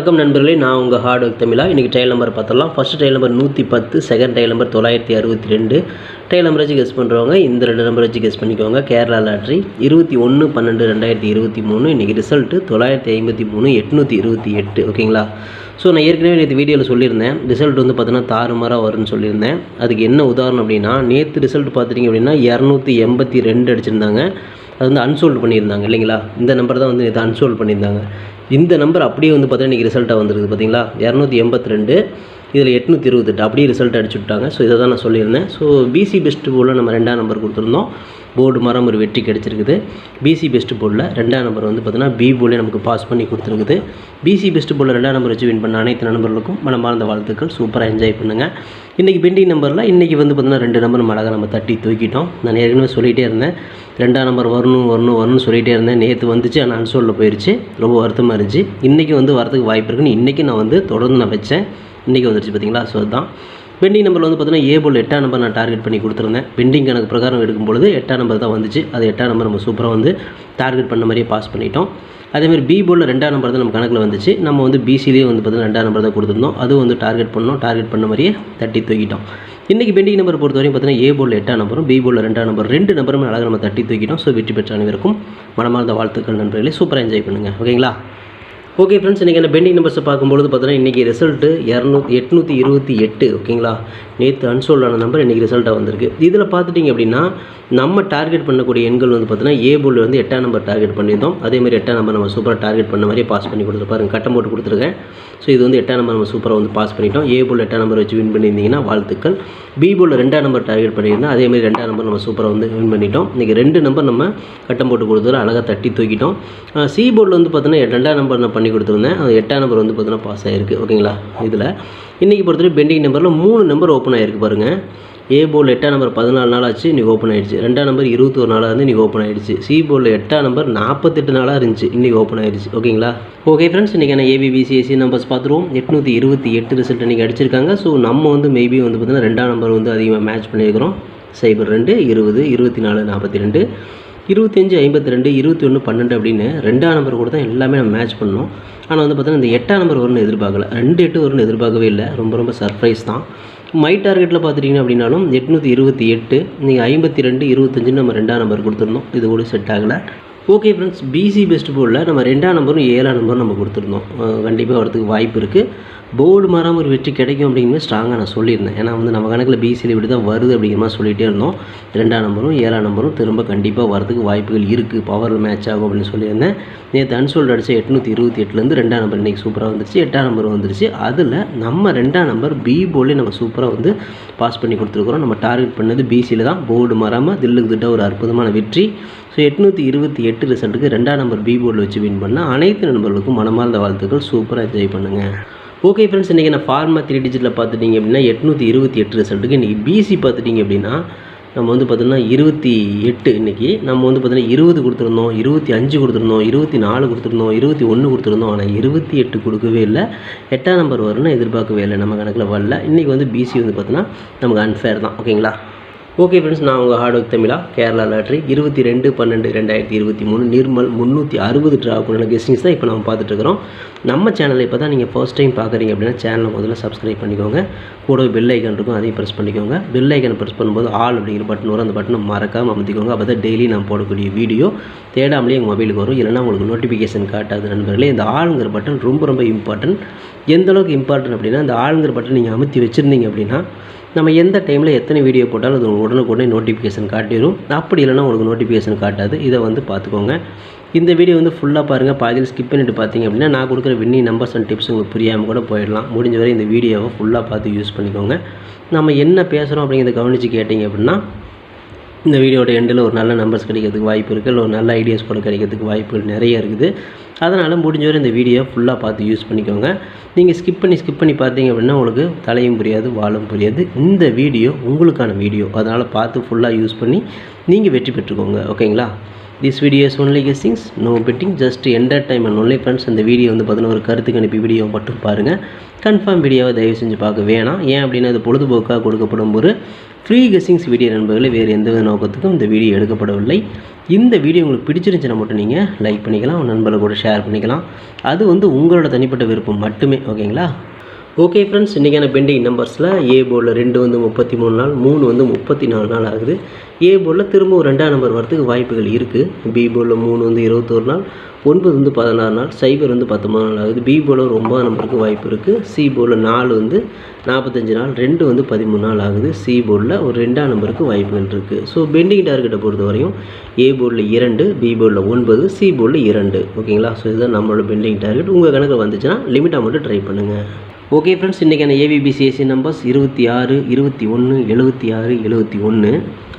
வணக்கம் நண்பர்களே நான் உங்கள் ஹார்ட் ஒர்க் தமிழா. இன்றைக்கி டைல் நம்பர் பார்த்துடலாம். ஃபஸ்ட் டைல் நம்பர் நூற்றி பத்து செகண்ட் டைல் நம்பர் தொள்ளாயிரத்தி அறுபத்தி ரெண்டு. ட்ரையல் நம்பர் வச்சு கெஸ் பண்ணுறவங்க இந்த ரெண்டு நம்பர் வச்சு கெஸ் பண்ணிக்கோங்க. கேரளா லாட்ரி இருபத்தி ஒன்று பன்னெண்டு ரெண்டாயிரத்தி இருபத்தி மூணு. இன்றைக்கி ரிசல்ட்டு தொள்ளாயிரத்தி ஐம்பத்தி மூணு எட்நூற்றி இருபத்தி எட்டு. ஓகேங்களா? ஸோ நான் ஏற்கனவே நேற்று வீடியோவில் சொல்லியிருந்தேன். ரிசல்ட் வந்து பார்த்தீங்கன்னா தாறுமாறாக வரும்னு சொல்லியிருந்தேன். அதுக்கு என்ன உதாரணம் அப்படின்னா நேற்று ரிசல்ட் பார்த்துட்டிங்க அப்படின்னா இரநூத்தி எண்பத்தி ரெண்டு அடிச்சிருந்தாங்க. அது வந்து அன்சோல்டு பண்ணியிருந்தாங்க இல்லைங்களா? இந்த நம்பர் தான் வந்து இதை அன்சோல்டு பண்ணியிருந்தாங்க. இந்த நம்பர் அப்படியே வந்து பார்த்தீங்கன்னா இன்றைக்கி ரிசல்ட்டாக வந்துருக்குது பார்த்தீங்களா? இரநூத்தி எண்பத்தி ரெண்டு. இதில் எட்நூற்றி இருபத்தெட்டு அப்படியே ரிசல்ட் அடிச்சு விட்டாங்க ஸோ இதை தான் நான் சொல்லியிருந்தேன். ஸோ பிசி பெஸ்ட் போர்டில் நம்ம ரெண்டாம் நம்பர் கொடுத்துருந்தோம். போர்டு மரம் ஒரு வெற்றி கிடச்சிருக்குது. பிசி பெஸ்ட் போர்டில் ரெண்டாம் நம்பர் வந்து பார்த்தீங்கன்னா பி போர்டில் நமக்கு பாஸ் பண்ணி கொடுத்துருக்குது. பிசி பெஸ்ட் போர்டில் ரெண்டாம் நம்பர் வச்சு வின் பண்ண அனைத்து நண்பர்களுக்கும் மனமார்ந்த வாழ்த்துக்கள். சூப்பராக என்ஜாய் பண்ணுங்கள் இன்றைக்கி பெண்டிங் நம்பரில் இன்றைக்கி வந்து பார்த்திங்கன்னா ரெண்டு நம்பர் நம்ம அழகாக நம்ம தட்டி தூக்கிட்டோம். நான் ஏற்கனவே சொல்லிகிட்டே இருந்தேன். ரெண்டாம் நம்பர் வரணும் வரணும் வரணும்னு சொல்லிகிட்டே இருந்தேன். நேற்று வந்துச்சு ஆனால் அன்சோலில் போயிடுச்சு ரொம்ப வருத்தமாக இருந்துச்சு. இன்றைக்கி வந்து வரதுக்கு வாய்ப்பு இருக்குன்னு இன்றைக்கி நான் வந்து தொடர்ந்து நான் வச்சேன். இன்றைக்கி வந்துருச்சு பார்த்தீங்களா? ஸோ அதுதான். பெண்டிங் நம்பரில் வந்து பார்த்தீங்கன்னா ஏ போல் எட்டாம் நம்பர் நான் டார்கெட் பண்ணி கொடுத்துருந்தேன். பெண்டிங் கணக்கு பிரகாரம் எடுக்கும் பொழுது எட்டாம் நம்பர் தான் வந்துச்சு. அது எட்டாம் நம்பர் நம்ம சூப்பராக வந்து டார்கெட் பண்ண மாதிரியே பாஸ் பண்ணிட்டோம். அதேமாதிரி பி போலில் ரெண்டாம் நம்பர் தான் நம்ம கணக்கில் வந்துச்சு. நம்ம வந்து பிசிலேயே வந்து பார்த்திங்கன்னா ரெண்டாம் நம்பர் தான் கொடுத்துருந்தோம். அதுவும் வந்து டார்கெட் பண்ணோம். டார்கெட் பண்ண மாதிரியே தட்டி தூக்கிட்டோம். இன்றைக்கி பெண்டிங் நம்பர் பொறுத்த வரையும் பார்த்தீங்கன்னா ஏ போர்டில் எட்டாம் நம்பரும் பி போர்டில் ரெண்டாம் நம்பர் ரெண்டு நம்பருமே அழகாக நம்ம தட்டி தூக்கிட்டோம். ஸோ வெற்றி பெற்ற அனைவருக்கும் மனமார்ந்த வாழ்த்துக்கள் நண்பர்களே. சூப்பராக என்ஜாய் பண்ணுங்கள் ஓகேங்களா ஓகே ஃப்ரெண்ட்ஸ் இன்றைக்கி அந்த பெண்டிங் நம்பர்ஸை பார்க்கும்பொழுது பார்த்தீங்கன்னா இன்றைக்கி ரிசல்ட்டு இரநூத்தி எட்நூற்றி இருபத்தி எட்டு ஓகேங்களா நேற்று அன்சோல்டான நம்பர் இன்றைக்கி ரிசல்ட்டாக வந்திருக்கு. இதில் பார்த்துட்டிங்க அப்படின்னா நம்ம டார்கெட் பண்ணக்கூடிய எண்கள் வந்து பார்த்தீங்கன்னா ஏ போல் வந்து எட்டாம் நம்பர் டார்கெட் பண்ணியிருந்தோம். அதேமாதிரி எட்டாம் நம்பர் நம்ம சூப்பராக டார்கெட் பண்ண மாதிரியே பாஸ் பண்ணி கொடுத்துருப்பாருங்க கட்டம் போட்டு கொடுத்துருக்கேன். ஸோ இது வந்து எட்டாம் நம்பர் நம்ம சூப்பராக வந்து பாஸ் பண்ணிட்டோம். ஏ போல் எட்டாம் நம்பர் வச்சு வின் பண்ணியிருந்தீங்கன்னா வாழ்த்துக்கள். பி போல் ரெண்டாம் நம்பர் டார்கெட் பண்ணியிருந்தோம். அதேமாதிரி ரெண்டாம் நம்பர் நம்ம சூப்பராக வந்து வின் பண்ணிட்டோம். இன்றைக்கி ரெண்டு நம்பர் நம்ம கட்டம் போட்டு கொடுத்துரு அழகாக தட்டி தூக்கிட்டோம். சி போர்டில் வந்து பார்த்தீங்கன்னா ரெண்டாம் நம்பர் நான் பண்ணி கொடுத்துருந்தேன். அது எட்டாம் நம்பர் வந்து பார்த்தீங்கன்னா பாஸ் ஆகிருக்கு ஓகேங்களா? இதில். இன்றைக்கி பொறுத்தவரை பெண்டிங் நம்பரில் மூணு நம்பர் ஓப்பன் ஆகிருக்கு பாருங்கள் ஏ போல் எட்டாம் நம்பர் பதினாலு நாள் ஆச்சு இன்றைக்கி ஓப்பன் ஆயிடுச்சு. ரெண்டாம் நம்பர் இருபத்தொரு நாளாக இருந்து இன்றைக்கி ஓப்பன் ஆகிடுச்சு சி போர்டில் எட்டாம் நம்பர் நாற்பத்தெட்டு நாளாக இருந்துச்சு இன்றைக்கி ஓப்பன் ஆகிடுச்சு ஓகேங்களா ஓகே ஃப்ரெண்ட்ஸ் இன்றைக்கி நான் ஏபிபிசிஎஸ்சி நம்பர்ஸ் பார்த்துருவோம். எட்நூற்றி இருபத்தி எட்டு ரிசல்ட் இன்றைக்கி அடிச்சிருக்காங்க. ஸோ நம்ம வந்து மேபி வந்து பார்த்திங்கன்னா ரெண்டாம் நம்பர் வந்து அதிகமாக மேட்ச் பண்ணியிருக்கிறோம். சைபர் ரெண்டு இருபது இருபத்தி நாலு நாற்பத்தி ரெண்டு இருபத்தஞ்சி ஐம்பத்தி ரெண்டு இருபத்தி ஒன்று பன்னெண்டு அப்படின்னு ரெண்டாம் நம்பர் கூட தான் எல்லாமே நம்ம மேட்ச் பண்ணோம். ஆனால் வந்து பார்த்தோன்னா இந்த எட்டாம் நம்பர் வரும்னு எதிர்பார்க்கல. ரெண்டு எட்டு வரும்னு எதிர்பார்க்கவே இல்லை. ரொம்ப ரொம்ப சர்ப்ரைஸ் தான். மை டார்கெட்டில் பார்த்துட்டிங்க அப்படின்னாலும் எட்நூற்றி இருபத்தி எட்டு நீங்கள் ஐம்பத்தி ரெண்டு இருபத்தஞ்சுன்னு நம்ம ரெண்டாம் நம்பர் கொடுத்துருந்தோம். இது கூட செட் ஆகலை. ஓகே ஃப்ரெண்ட்ஸ் பிசி பெஸ்ட் போர்டில் நம்ம ரெண்டாம் நம்பரும் ஏழாம் நம்பரும் நம்ம கொடுத்துருந்தோம். கண்டிப்பாக வரதுக்கு வாய்ப்பு இருக்குது போர்டு மாறாமல் ஒரு வெற்றி கிடைக்கும் அப்படிங்கிற ஸ்ட்ராங்காக நான் சொல்லியிருந்தேன். ஏன்னா வந்து நம்ம கணக்கில் பிசியில் இப்படி தான் வருது அப்படிங்கிற மாதிரி சொல்லிகிட்டே இருந்தோம். ரெண்டாம் நம்பரும் ஏழாம் நம்பரும் திரும்ப கண்டிப்பாக வரதுக்கு வாய்ப்புகள் இருக்குது பவரில் மேட்ச் ஆகும் அப்படின்னு சொல்லியிருந்தேன். நேற்று அன்சோல்டு அடித்த எட்நூற்றி இருபத்தி எட்டுலேருந்து ரெண்டாம் நம்பர் இன்றைக்கி சூப்பராக வந்துருச்சு. எட்டாம் நம்பர் வந்துருச்சு. அதில் நம்ம ரெண்டாம் நம்பர் பி போலே நம்ம சூப்பராக வந்து பாஸ் பண்ணி கொடுத்துருக்குறோம். நம்ம டார்கெட் பண்ணது பிசியில் தான். போர்டு மாறாமல் தில்லுக்கு திட்ட ஒரு அற்புதமான வெற்றி. ஸோ எட்நூற்றி இருபத்தி எட்டு ரிசல்ட்டுக்கு ரெண்டாம் நம்பர் பி போர்டில் வச்சு வின் பண்ணால் அனைத்து நண்பர்களுக்கும் மனமார்ந்த வாழ்த்துக்கள். சூப்பராக என்ஜாய் பண்ணுங்கள் ஓகே ஃப்ரெண்ட்ஸ் இன்றைக்கி நான் ஃபார்மா த்ரீ டிஜிட்டில் பார்த்துட்டிங்க அப்படின்னா எட்நூற்றி இருபத்தி எட்டு ரிசல்ட்டுக்கு இன்றைக்கி பிசி பார்த்துட்டிங்க அப்படின்னா நம்ம வந்து பார்த்தோம்னா இருபத்தி எட்டு இன்றைக்கி நம்ம வந்து பார்த்தீங்கன்னா இருபது கொடுத்துருந்தோம் இருபத்தி அஞ்சு கொடுத்துருந்தோம் இருபத்தி நாலு கொடுத்துருந்தோம் இருபத்தி ஒன்று கொடுத்துருந்தோம் ஆனால் இருபத்தி எட்டு கொடுக்கவே இல்லை. எட்டாம் நம்பர் வரும்னு எதிர்பார்க்கவே இல்லை நம்ம கணக்கில் வரல. இன்றைக்கி வந்து பிசி வந்து பார்த்தோன்னா நமக்கு அன்ஃபேர் தான். ஓகேங்களா ஓகே ஃப்ரெண்ட்ஸ் நான் உங்கள் ஹார்ட் ஒர்க் தமிழா கேரளா லாட்ரி இருபத்தி ரெண்டு பன்னெண்டு ரெண்டாயிரத்தி இருபத்தி மூணு நிர்மல் முந்நூற்றி அறுபது ட்ராக்குள்ள கெஸ்டிங்ஸ் தான் இப்போ நம்ம பார்த்துட்ருக்குறோம் நம்ம சேனலை இப்போ தான் நீங்கள் ஃபர்ஸ்ட் டைம் பார்க்குறீங்க அப்படின்னா சேனலை முதல்ல சப்ஸ்கிரைப் பண்ணிக்கோங்க. கூடவே பெல் ஐக்கன் இருக்கும் அதையும் ப்ரெஸ் பண்ணிக்கோங்க. பெல் ஐக்கனை ப்ரெஸ் பண்ணும்போது ஆல் அப்படிங்கிற பட்டன் வரும் அந்த பட்டனை மறக்காமல் அமைத்திக்கோங்க. அப்போ தான் டெய்லி நான் போடக்கூடிய வீடியோ தேடாமலே உங்கள் மொபைலுக்கு வரும். இல்லைனா உங்களுக்கு நோட்டிஃபிகேஷன் காட்டாது நண்பர்களே. இந்த ஆளுங்கிற பட்டன் ரொம்ப ரொம்ப இம்பார்ட்டன்ட் எந்தளவுக்கு இம்பார்ட்டன்ட் அப்படின்னா இந்த ஆளுங்கிற பட்டன் நீங்கள் அமுத்தி வச்சுருந்தீங்க அப்படின்னா நம்ம எந்த டைமில் எத்தனை வீடியோ போட்டாலும் அது உடனுக்குடனே நோட்டிஃபிகேஷன் காட்டிடும் அப்படி இல்லைனா உங்களுக்கு நோட்டிஃபிகேஷன் காட்டாது. இதை வந்து பார்த்துக்கோங்க. இந்த வீடியோ வந்து ஃபுல்லாக பாருங்கள் பாதியில் ஸ்கிப் பண்ணிட்டு பார்த்தீங்க அப்படின்னா நான் கொடுக்குற வின்னி நம்பர்ஸ் அண்ட் டிப்ஸ் உங்களுக்கு புரியாமல் கூட போயிடலாம். முடிஞ்ச வரை இந்த வீடியோவை ஃபுல்லாக பார்த்து யூஸ் பண்ணிக்கோங்க. நம்ம என்ன பேசுகிறோம் அப்படிங்கிறத கவனித்து கேட்டிங்க அப்படின்னா இந்த வீடியோட எண்டில் ஒரு நல்ல நம்பர்ஸ் கிடைக்கிறதுக்கு வாய்ப்பு இருக்குது இல்லை ஒரு நல்ல ஐடியாஸ் கூட கிடைக்கிறதுக்கு வாய்ப்புகள் நிறைய இருக்குது. அதனால் முடிஞ்ச வரை இந்த வீடியோ ஃபுல்லாக பார்த்து யூஸ் பண்ணிக்கோங்க. நீங்கள் ஸ்கிப் பண்ணி ஸ்கிப் பண்ணி பார்த்தீங்க அப்படின்னா உங்களுக்கு தலையும் புரியாது வாழும் புரியாது. இந்த வீடியோ உங்களுக்கான வீடியோ அதனால் பார்த்து ஃபுல்லாக யூஸ் பண்ணி நீங்கள் வெற்றி பெற்றுக்கோங்க. ஓகேங்களா? This videos only guessings no betting just entertainment only friends இந்த வீடியோ வந்து பார்த்தீங்கன்னா ஒரு கருத்துக்கு அனுப்பி வீடியோ மட்டும் பாருங்கள் கன்ஃபார்ம் வீடியோவை தயவு செஞ்சு பார்க்க வேணாம். ஏன் அப்படின்னா அது பொழுதுபோக்காக கொடுக்கப்படும் ஒரு ஃப்ரீ கெஸ்ஸிங்ஸ் வீடியோ நண்பர்களே வேறு எந்த நோக்கத்துக்கும் இந்த வீடியோ எடுக்கப்படவில்லை. இந்த வீடியோ உங்களுக்கு பிடிச்சிருந்துச்சுன்னா மட்டும் நீங்கள் லைக் பண்ணிக்கலாம் நண்பர்கள் கூட ஷேர் பண்ணிக்கலாம். அது வந்து உங்களோட தனிப்பட்ட விருப்பம் மட்டுமே ஓகேங்களா ஓகே ஃப்ரெண்ட்ஸ் இன்றைக்கான பெண்டிங் நம்பர்ஸில் ஏ போர்டில் ரெண்டு வந்து முப்பத்தி மூணு நாள் மூணு வந்து முப்பத்தி நாலு நாள் ஆகுது. ஏ போர்டில் திரும்ப ஒரு ரெண்டாம் நம்பர் வரதுக்கு வாய்ப்புகள் இருக்குது பி போர்டில் மூணு வந்து இருபத்தோரு நாள் ஒன்பது வந்து பதினாறு நாள் சைபர் வந்து பத்தொம்பது நாள் ஆகுது. பி போர்டில் ஒரு ஒம்பது நம்பருக்கு வாய்ப்பு இருக்குது சி போர்டில் நாலு வந்து நாற்பத்தஞ்சு நாள் ரெண்டு வந்து பதிமூணு நாள் ஆகுது. சி போர்டில் ஒரு ரெண்டாம் நம்பருக்கு வாய்ப்புகள் இருக்குது ஸோ பெண்டிங் டார்கெட்டை பொறுத்த வரையும் ஏ போர்டில் இரண்டு பி போர்டில் ஒன்பது சி போர்டில் இரண்டு. ஓகேங்களா ஸோ இதுதான் நம்மளோட பெண்டிங் டார்கெட் உங்கள் கணக்கில் வந்துச்சுன்னா லிமிட்டாக மட்டும் ட்ரை பண்ணுங்கள் ஓகே ஃப்ரெண்ட்ஸ் இன்றைக்கான ஏவிபிசிஎஸ்சி நம்பர்ஸ் இருபத்தி ஆறு இருபத்தி ஒன்று எழுபத்தி ஆறு எழுபத்தி ஒன்று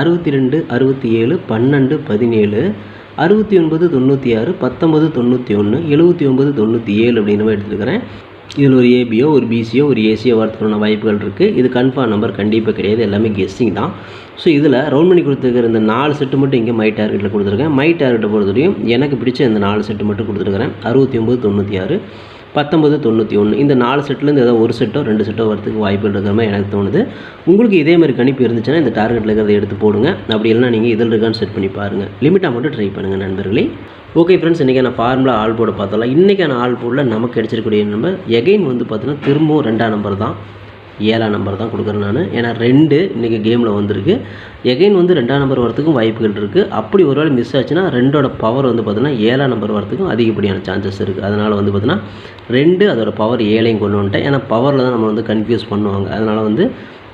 அறுபத்தி ரெண்டு அறுபத்தி ஏழு பன்னெண்டு பதினேழு அறுபத்தி ஒன்பது தொண்ணூற்றி ஆறு பத்தொம்பது தொண்ணூற்றி ஒன்று எழுபத்தி ஒன்பது தொண்ணூற்றி ஏழு அப்படின்னு எடுத்துருக்கிறேன். இதில் ஒரு ஏபியோ ஒரு பிசியோ ஒரு ஏசியோ வரதுக்கான வாய்ப்புகள் இருக்குது இது கன்ஃபார்ம் நம்பர் கண்டிப்பாக கிடையாது. எல்லாமே கெஸ்ஸிங் தான். ஸோ இதில் ரவுண்ட் பண்ணி கொடுத்துருக்கிற இந்த நாலு செட்டு மட்டும் இங்கே மை டார்கெட்டில் கொடுத்துருக்கேன். மை டார்கெட்டை பொறுத்தவரையும் எனக்கு பிடிச்ச இந்த நாலு செட்டு மட்டும் கொடுத்துருக்கிறேன். அறுபத்தி ஒம்பது தொண்ணூற்றி ஆறு பத்தொம்பது தொண்ணூற்றி ஒன்று இந்த நாலு செட்லேருந்து ஏதாவது ஒரு செட்டோ ரெண்டு செட்டோ வரதுக்கு வாய்ப்புகள் இருக்கிற மாதிரி எனக்கு தோணுது. உங்களுக்கு இதே மாதிரி கணிப்பு இருந்துச்சுன்னா இந்த டார்கெட்டில் இருக்கிறத எடுத்து போடுங்க. அப்படி இல்லைனா நீங்கள் இதில் இருக்கான்னு செட் பண்ணி பாருங்கள் லிமிட்டாக மட்டும் ட்ரை பண்ணுங்கள் நண்பர்களே. ஓகே ஃப்ரெண்ட்ஸ் இன்றைக்கான ஃபார்முலா ஆல் போர்டை பார்த்தலாம் இன்றைக்கான ஆல் போர்டில் நமக்கு கிடைச்சிருக்கக்கூடிய நம்பர் எகைன் வந்து பார்த்தீங்கன்னா திரும்பவும் ரெண்டாம் நம்பர் தான். ஏழாம் நம்பர் தான் கொடுக்குறேன் நான். ஏன்னா ரெண்டு இன்றைக்கி கேமில் வந்திருக்கு. எகைன் வந்து ரெண்டாம் நம்பர் வரத்துக்கும் வாய்ப்புகள் இருக்குது அப்படி ஒருவேளை மிஸ் ஆச்சுன்னா ரெண்டோட பவர் வந்து பார்த்தீங்கன்னா ஏழாம் நம்பர் வரத்துக்கும் அதிகப்படியான சான்சஸ் இருக்குது அதனால் வந்து பார்த்தீங்கன்னா ரெண்டு அதோட பவர் ஏழையும் கொண்டு வந்துட்டேன். ஏன்னா பவரில் தான் நம்ம வந்து கன்ஃபியூஸ் பண்ணுவாங்க. அதனால் வந்து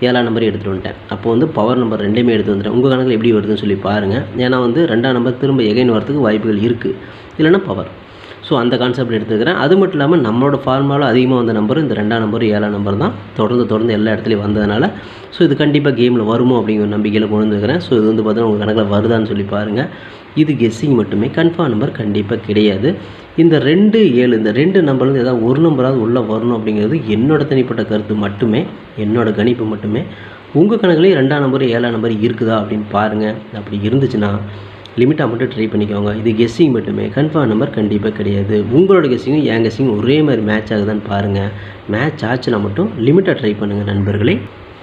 ஏழாம் நம்பர் எடுத்துகிட்டு வந்துட்டேன். அப்போ வந்து பவர் நம்பர் ரெண்டுமே எடுத்து வந்துட்டேன். உங்கள் கணக்கில் எப்படி வருதுன்னு சொல்லி பாருங்கள் ஏன்னா வந்து ரெண்டாம் நம்பர் திரும்ப எகைன் வரத்துக்கு வாய்ப்புகள் இருக்குது இல்லைன்னா பவர் ஸோ அந்த கான்செப்ட் எடுத்துக்கிறேன். அது மட்டும் இல்லாமல் நம்மளோட ஃபார்மாவில் அதிகமாக வந்த நம்பர் இந்த ரெண்டாம் நம்பர் ஏழாம் நம்பர் தான். தொடர்ந்து தொடர்ந்து எல்லா இடத்துலையும் வந்ததுனால ஸோ இது கண்டிப்பாக கேமில் வருமோ அப்படிங்கிற நம்பிக்கையில் கொண்டு வந்துருக்கிறேன். ஸோ இது வந்து பார்த்தீங்கன்னா உங்கள் கணக்கில் வருதான்னு சொல்லி பாருங்கள் இது கெஸ்ஸிங் மட்டுமே. கன்ஃபார்ம் நம்பர் கண்டிப்பாக கிடையாது. இந்த ரெண்டு ஏழு இந்த ரெண்டு நம்பர்லேருந்து ஏதாவது ஒரு நம்பராவது உள்ளே வரணும் அப்படிங்கிறது என்னோட தனிப்பட்ட கருத்து மட்டுமே. என்னோட கணிப்பு மட்டுமே. உங்கள் கணக்குலேயே ரெண்டாம் நம்பர் ஏழாம் நம்பர் இருக்குதா அப்படின்னு பாருங்கள் அப்படி இருந்துச்சுன்னா லிமிட்டாக மட்டும் ட்ரை பண்ணிக்கோங்க. இது கெஸ்ஸிங் மட்டுமே. கன்ஃபார்ம் நம்பர் கண்டிப்பாக கிடையாது. உங்களோட கெஸ்ஸிங்கும் என் கெஸ்ஸிங்கும் ஒரே மாதிரி மேட்ச் ஆகுதான்னு பாருங்கள் மேட்ச் ஆச்சுன்னா மட்டும் லிமிட்டாக ட்ரை பண்ணுங்கள் நண்பர்களே.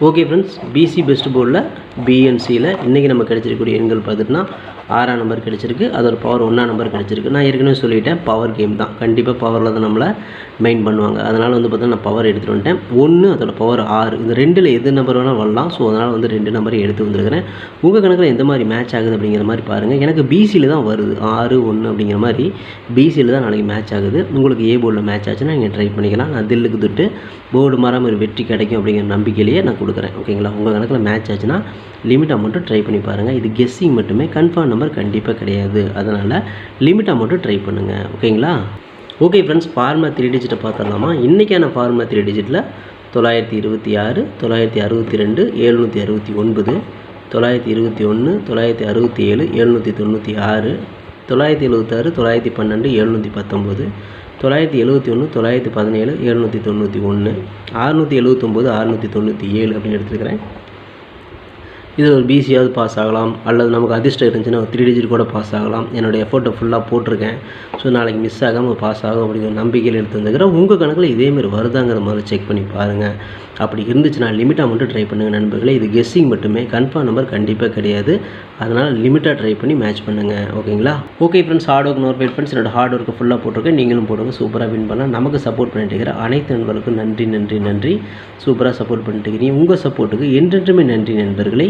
ஓகே ஃப்ரெண்ட்ஸ் பிசி பெஸ்ட் போர்டில் பிஎன்சியில் இன்றைக்கி நம்ம கிடச்சிருக்கக்கூடிய எண்கள் பார்த்துட்டுனா ஆறாம் நம்பர் கிடச்சிருக்கு. அதோட பவர் ஒன்றாம் நம்பர் கிடச்சிருக்கு. நான் ஏற்கனவே சொல்லிட்டேன் பவர் கேம் தான். கண்டிப்பாக பவரில் தான் நம்மளை மெயின் பண்ணுவாங்க. அதனால் வந்து பார்த்தீங்கன்னா நான் பவர் எடுத்துகிட்டு வந்துட்டேன். ஒன்று அதோட பவர் ஆறு. இந்த ரெண்டில் எது நம்பர் வேணால் வரலாம். ஸோ அதனால் வந்து ரெண்டு நம்பரையும் எடுத்து வந்துருக்கிறேன். உங்கள் கணக்கில் எந்த மாதிரி மேட்ச் ஆகுது அப்படிங்கிற மாதிரி பாருங்கள் எனக்கு பிசியில் தான் வருது. ஆறு ஒன்று அப்படிங்கிற மாதிரி பிசியில் தான் நாளைக்கு மேட்ச் ஆகுது. உங்களுக்கு ஏ போர்டில் மேட்ச் ஆச்சுன்னா நீங்கள் ட்ரை பண்ணிக்கலாம். நான் தில்லுக்கு தொட்டு போர்டு மாறாமல் ஒரு வெற்றி கிடைக்கும் அப்படிங்கிற நம்பிக்கையிலேயே நான் கொடுக்குறேன். ஓகேங்களா உங்கள் கணக்கில் மேட்ச் ஆச்சுன்னா லிமிட் அமௌண்ட்டு ட்ரை பண்ணி பாருங்கள் இது கெஸ்ஸிங் மட்டுமே கன்ஃபார்ம் நம்பர் கண்டிப்பாக கிடையாது. அதனால் லிமிட் அமௌண்ட்டு ட்ரை பண்ணுங்கள் ஓகேங்களா ஓகே ஃப்ரெண்ட்ஸ் ஃபார்மா த்ரீ டிஜிட்டை பார்த்துடலாமா? இன்றைக்கான ஃபார்மா த்ரீ டிஜிட்டில் தொள்ளாயிரத்தி இருபத்தி ஆறு தொள்ளாயிரத்தி அறுபத்தி ரெண்டு எழுநூற்றி அறுபத்தி ஒன்பது தொள்ளாயிரத்தி இருபத்தி ஒன்று தொள்ளாயிரத்தி அறுபத்தி ஏழு எழுநூற்றி தொண்ணூற்றி ஆறு தொள்ளாயிரத்தி எழுபத்தாறு தொள்ளாயிரத்தி பன்னெண்டு எழுநூற்றி பத்தொம்போது தொள்ளாயிரத்தி எழுபத்தி ஒன்று தொள்ளாயிரத்தி பதினேழு எழுநூற்றி தொண்ணூற்றி ஒன்று அறுநூற்றி எழுபத்தொம்போது அறுநூற்றி தொண்ணூற்றி ஏழு அப்படின்னு எடுத்துருக்கிறேன். இதில் ஒரு பிசியாவது பாஸ் ஆகலாம். அல்லது நமக்கு அதிர்ஷ்டம் இருந்துச்சுன்னா ஒரு த்ரீ டிஜிட் கூட பாஸ் ஆகலாம். என்னோடய எஃபோர்ட்டை ஃபுல்லாக போட்டிருக்கேன். ஸோ நாளைக்கு மிஸ் ஆகாமல் பாஸ் ஆகும் அப்படிங்கிற நம்பிக்கையில் எடுத்துருந்துக்கிறேன் உங்கள் கணக்கில் இதேமாரி வருதாங்கிற மாதிரி செக் பண்ணி பாருங்கள் அப்படி இருந்துச்சுன்னா லிமிட்டாக மட்டும் ட்ரை பண்ணுங்கள் நண்பர்களே. இது கெஸ்ஸிங் மட்டுமே. கன்ஃபார்ம் நம்பர் கண்டிப்பாக கிடையாது. அதனால் லிமிட்டாக ட்ரை பண்ணி மேட்ச் பண்ணுங்கள் ஓகேங்களா? Okay friends hard work nor friends என்னோட ஹார்ட் ஒர்க்கு ஃபுல்லாக போட்டிருக்கேன். நீங்களும் போடுங்க. சூப்பராக வின் பண்ணலாம். நமக்கு சப்போர்ட் பண்ணிட்டு இருக்கிற அனைத்து நண்பர்களுக்கும் நன்றி நன்றி நன்றி. சூப்பராக சப்போர்ட் பண்ணிட்டு இருக்கிறீங்க. உங்கள் சப்போர்ட்டுக்கு என்றென்றுமே நன்றி நண்பர்களை.